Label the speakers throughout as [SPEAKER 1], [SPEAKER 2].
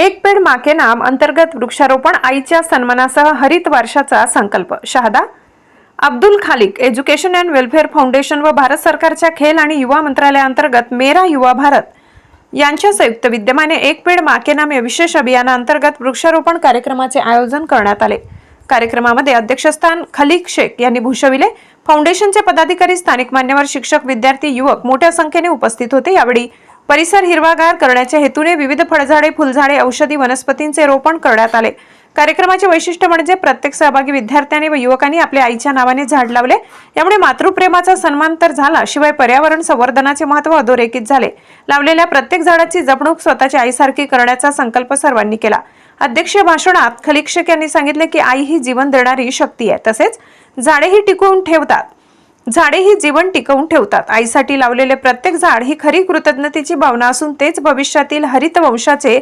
[SPEAKER 1] एक पेड माके नाम अंतर्गत वृक्षारोपण आईच्या सन्मानासह हरित वर्षाचा संकल्प. शहादा अब्दुल खालिक एज्युकेशन अँड वेलफेअर फाउंडेशन व भारत सरकारच्या खेल आणि युवा मंत्रालयाअंतर्गत मेरा युवा भारत यांच्या संयुक्त विद्यमाने एक पेड माके नाम या विशेष अभियानाअंतर्गत वृक्षारोपण कार्यक्रमाचे आयोजन करण्यात आले. कार्यक्रमामध्ये अध्यक्षस्थान खलीक शेख यांनी भूषविले. फाउंडेशनचे पदाधिकारी स्थानिक मान्यवर शिक्षक विद्यार्थी युवक मोठ्या संख्येने उपस्थित होते. यावेळी परिसर हिरवागार करण्याच्या हेतूने विविध फळझाडे फुलझाडे औषधी वनस्पतींचे रोपण करण्यात आले. कार्यक्रमाचे वैशिष्ट्य म्हणजे प्रत्येक सहभागी विद्यार्थ्यांनी व युवकांनी आपल्या आईच्या नावाने झाड लावले. यामुळे मातृप्रेमाचा सन्मान तर झाला शिवाय पर्यावरण संवर्धनाचे महत्त्व अधोरेखित झाले. लावलेल्या प्रत्येक झाडाची जपणूक स्वतःच्या आईसारखी करण्याचा संकल्प सर्वांनी केला. अध्यक्षीय भाषणात खलिक शेख यांनी सांगितले की आई ही जीवन देणारी शक्ती आहे. तसेच झाडेही टिकवून ठेवतात. झाडे ही जीवन टिकवून ठेवतात. आईसाठी लावलेले प्रत्येक झाड ही खरी कृतज्ञतेची भावना असून तेच भविष्यातील हरित वंशाचे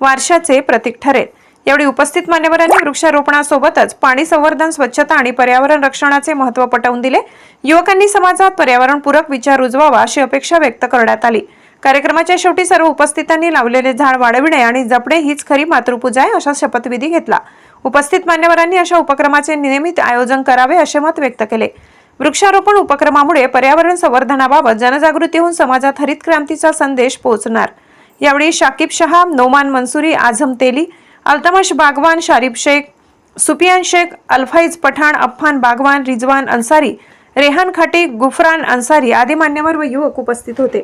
[SPEAKER 1] वारशाचे प्रतीक ठरेल. यावेळी उपस्थित मान्यवरांनी वृक्षारोपणासोबतच पाणी संवर्धन स्वच्छता आणि पर्यावरण रक्षणाचे महत्त्व पटवून दिले. युवकांनी समाजात पर्यावरणपूरक विचार रुजवावा अशी अपेक्षा व्यक्त करण्यात आली. कार्यक्रमाच्या शेवटी सर्व उपस्थितांनी लावलेले झाड वाढविणे आणि जपणे हीच खरी मातृपूजा आहे असा शपथविधी घेतला. उपस्थित मान्यवरांनी अशा उपक्रमाचे नियमित आयोजन करावे असे मत व्यक्त केले. वृक्षारोपण उपक्रमामुळे पर्यावरण संवर्धनाबाबत जनजागृती होऊन समाजात हरित क्रांतीचा संदेश पोहोचणार. यावेळी शाकिब शहा नोमान मंसुरी आझम तेली अल्तमश बागवान शारिब शेख सुफियान शेख अल्फाईज पठाण अफ्फान बागवान रिजवान अन्सारी रेहान खाटी गुफरान अन्सारी आदी मान्यवर व युवक उपस्थित होते.